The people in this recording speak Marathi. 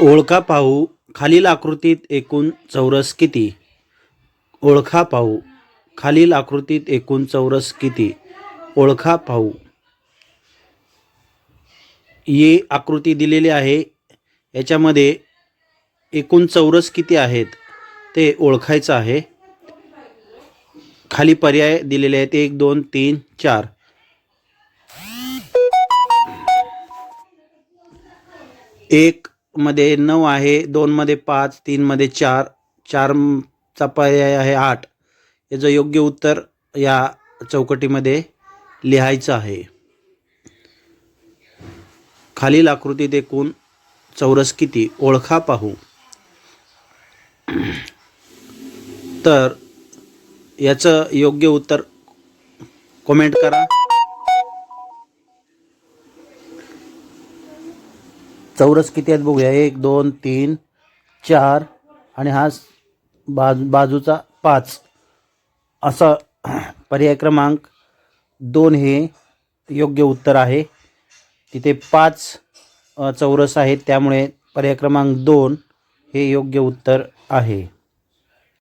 ओळखा पाहू खालील आकृतीत एकूण चौरस किती? ओळखा पाहू खालील आकृतीत एकूण चौरस किती? ओळखा पाहू. ये आकृती दिलेली आहे. याच्यामध्ये एकूण चौरस किती आहेत ते ओळखायचं आहे. खाली पर्याय दिलेले आहेत. एक दोन तीन चार. एक मध्ये नऊ आहे दोन मध्ये पाच तीन मध्ये चार चारचा पर्याय आहे आठ. याचं योग्य उत्तर या चौकटीमध्ये लिहायचं आहे. खालील आकृतीत एकूण चौरस किती? ओळखा पाहू. तर याचं योग्य उत्तर कमेंट करा. चौरस किती आहेत बघूया. एक दोन तीन चार आणि हा बाजू बाजूचा पाच. असा पर्याय क्रमांक दोन हे योग्य उत्तर आहे. तिथे पाच चौरस आहेत. त्यामुळे पर्याय क्रमांक दोन हे योग्य उत्तर आहे.